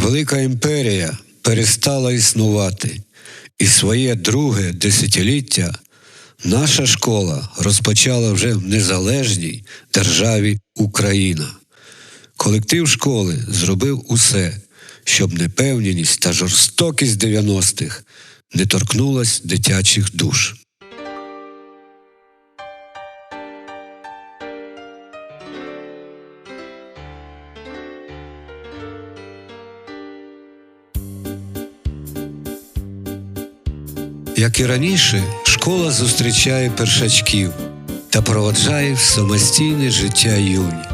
Велика імперія перестала існувати, і своє друге десятиліття наша школа розпочала вже в незалежній державі Україна. Колектив школи зробив усе, щоб непевненість та жорстокість 90-х не торкнулась дитячих душ. Як і раніше, школа зустрічає першачків та проводжає в самостійне життя юні.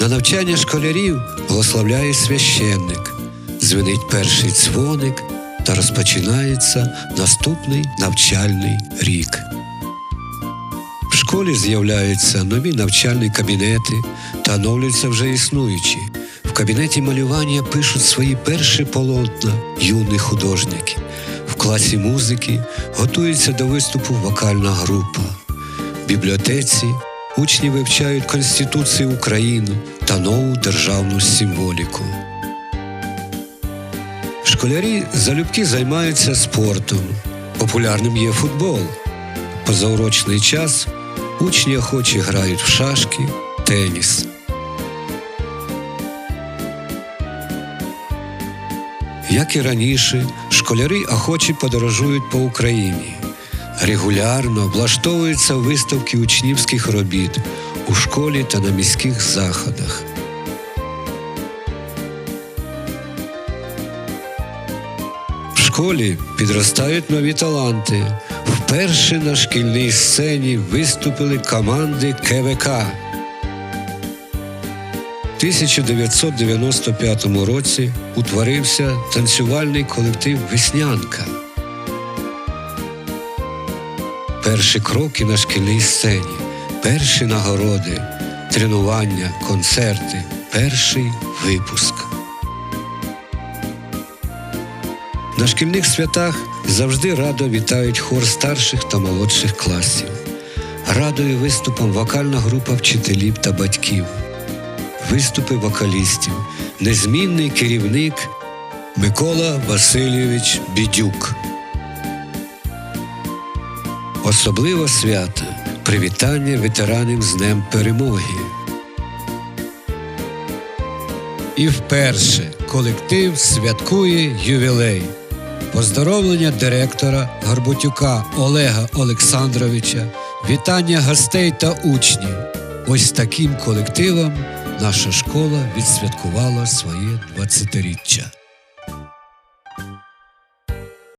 На навчання школярів благословляє священник, дзвенить перший дзвоник та розпочинається наступний навчальний рік. В школі з'являються нові навчальні кабінети та оновлюються вже існуючі. В кабінеті малювання пишуть свої перші полотна юні художники. Класі музики готується до виступу вокальна група. В бібліотеці учні вивчають Конституцію України та нову державну символіку. Школярі залюбки займаються спортом. Популярним є футбол. Позаурочний час учні охоче грають в шашки, теніс. Як і раніше, школярі охоче подорожують по Україні. Регулярно влаштовуються виставки учнівських робіт у школі та на міських заходах. В школі підростають нові таланти. Вперше на шкільній сцені виступили команди КВК. У 1995 році утворився танцювальний колектив Веснянка. Перші кроки на шкільній сцені, перші нагороди, тренування, концерти, перший випуск. На шкільних святах завжди радо вітають хор старших та молодших класів. Радує виступом вокальна група вчителів та батьків, виступи вокалістів, незмінний керівник Микола Васильович Бідюк. Особливо свято привітання ветеранів з Днем Перемоги. І вперше колектив святкує ювілей. Поздоровлення директора Гарбутюка Олега Олександровича, вітання гостей та учнів. Ось таким колективом наша школа відсвяткувала своє 20-річчя.